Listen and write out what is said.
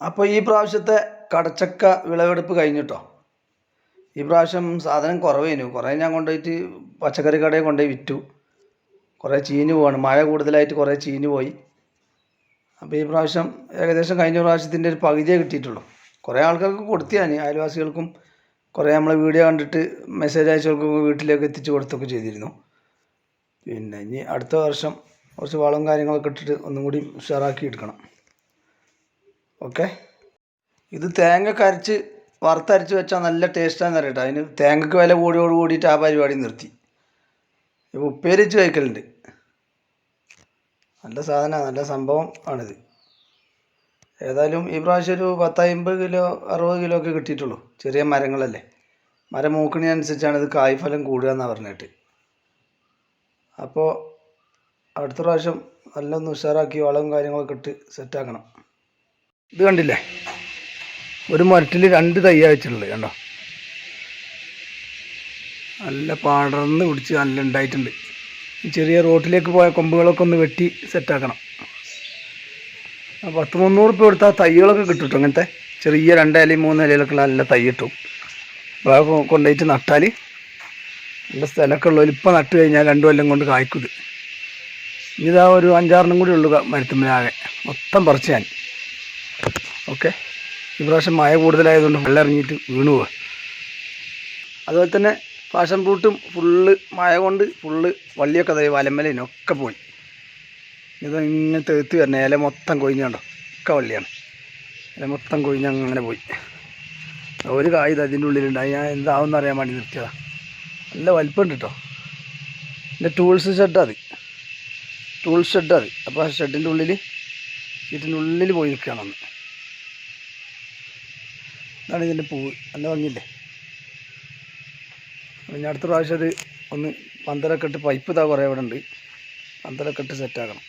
അപ്പോൾ ഈ പ്രാവശ്യത്തെ കടച്ചക്ക വിളവെടുപ്പ് കഴിഞ്ഞിട്ടോ? ഈ പ്രാവശ്യം സാധനം കുറവേനു. കുറേ ഞാൻ കൊണ്ടുപോയിട്ട് പച്ചക്കറി കടയിൽ കൊണ്ടുപോയി വിറ്റു. കുറേ ചീഞ്ഞു പോവാണ്. മഴ കൂടുതലായിട്ട് കുറേ ചീഞ്ഞു പോയി. അപ്പോൾ ഈ പ്രാവശ്യം ഏകദേശം കഴിഞ്ഞ പ്രാവശ്യത്തിന്റെ ഒരു പകുതിയേ കിട്ടിയിട്ടുള്ളൂ. കുറേ ആൾക്കാർക്ക് കൊടുത്തു ഞാൻ അയൽവാസികൾക്കും കുറേ നമ്മളെ വീഡിയോ കണ്ടിട്ട് മെസ്സേജ് അയച്ചവർക്കും വീട്ടിലേക്ക് എത്തിച്ചു കൊടുത്തൊക്കെ ചെയ്തിരുന്നു. പിന്നെ ഇനി അടുത്ത വർഷം കുറച്ച് വളവും കാര്യങ്ങളൊക്കെ ഇട്ടിട്ട് ഒന്നും കൂടി ഉഷാറാക്കി എടുക്കണം. ഓക്കെ. ഇത് തേങ്ങ കരച്ച് വറുത്തരച്ച് വെച്ചാൽ നല്ല ടേസ്റ്റാന്ന് അറിയട്ടെ അതിന് തേങ്ങക്ക് വില കൂടിയോട് കൂടിയിട്ട് ആ പരിപാടി നിർത്തി. ഇപ്പോൾ ഉപ്പേരി വെച്ച് കഴിക്കലുണ്ട്. നല്ല സാധനമാണ് നല്ല സംഭവം ആണിത്. ഏതായാലും ഈ പ്രാവശ്യം ഒരു പത്തമ്പത് കിലോ അറുപത് കിലോ ഒക്കെ കിട്ടിയിട്ടുള്ളൂ. ചെറിയ മരങ്ങളല്ലേ. മരം മൂക്കണിനനുസരിച്ചാണ് ഇത് കായ്ഫലം കൂടുക എന്നാണ് പറഞ്ഞിട്ട്. അപ്പോൾ അടുത്ത പ്രാവശ്യം നല്ലൊന്ന് ഉഷാറാക്കി വളവും കാര്യങ്ങളൊക്കെ ഇട്ട് സെറ്റാക്കണം ഇത് കണ്ടില്ലേ? ഒരു മരത്തിൽ രണ്ട് തയ്യ വെച്ചിട്ടുള്ളത് കണ്ടോ? നല്ല പാടർന്ന് പിടിച്ച് നല്ല ഉണ്ടായിട്ടുണ്ട്. ചെറിയ റോട്ടിലേക്ക് പോയ കൊമ്പുകളൊക്കെ ഒന്ന് വെട്ടി സെറ്റാക്കണം. പത്ത് മുന്നൂറ് രൂപ കൊടുത്താൽ തൈകളൊക്കെ കിട്ടും അങ്ങനത്തെ ചെറിയ രണ്ട് ഇലയും മൂന്ന് ഇലയിലൊക്കെ നല്ല തൈ കിട്ടും. അപ്പോൾ കൊണ്ടുപോയിട്ട് നട്ടാൽ നല്ല സ്ഥലമൊക്കെ ഉള്ളവർ ഇപ്പം നട്ട് കഴിഞ്ഞാൽ രണ്ട് കൊല്ലം കൊണ്ട് കായ്ക്കും ഇത്. ഇതാ ഒരു അഞ്ചാറിനും കൂടി ഉള്ളു മരത്തുമ്മലാകെ മൊത്തം പറിച്ച് ഞാൻ. ഓക്കെ. ഈ പ്രാവശ്യം മഴ കൂടുതലായതുകൊണ്ട് വെള്ളം ഇറങ്ങിയിട്ട് വീണു പോവുക അതുപോലെ തന്നെ പാഷൻ ഫ്രൂട്ടും ഫുള്ള് മഴ കൊണ്ട് ഫുള്ള് വള്ളിയൊക്കെ അതായത് വലമ്മലേനും ഒക്കെ പോയി. ഇത് ഇങ്ങനെ തേത്ത് വരണേ ഇല മൊത്തം കൊഴിഞ്ഞുണ്ടോ ഒക്കെ വള്ളിയാണ്. ഇല മൊത്തം കൊഴിഞ്ഞ് അങ്ങനെ പോയി. ഒരു കായ് ഇത് അതിന്റെ ഉള്ളിലുണ്ട്. അത് ഞാൻ എന്താവും അറിയാൻ വേണ്ടി നിർത്തിയതാണ് നല്ല വലിപ്പമുണ്ട് കേട്ടോ. എന്റെ ടൂൾസ് ഷെഡ് അത്. ടൂൾ ഷെഡ് അപ്പോൾ ആ ഷെഡിന്റെ ഉള്ളിൽ ഇതിന്റെ ഉള്ളിൽ പോയി നിൽക്കുകയാണ് ഒന്ന് ഇതാണ് ഇതിന്റെ പൂവ്. നല്ല ഭംഗിയില്ലേ? പിന്നെ അടുത്ത പ്രാവശ്യം അത് ഒന്ന് പന്തലൊക്കെ ഇട്ട് പൈപ്പ് ഇതാ കുറേ ഇവിടെ ഉണ്ട്. പന്തലൊക്കെ ഇട്ട് സെറ്റാക്കണം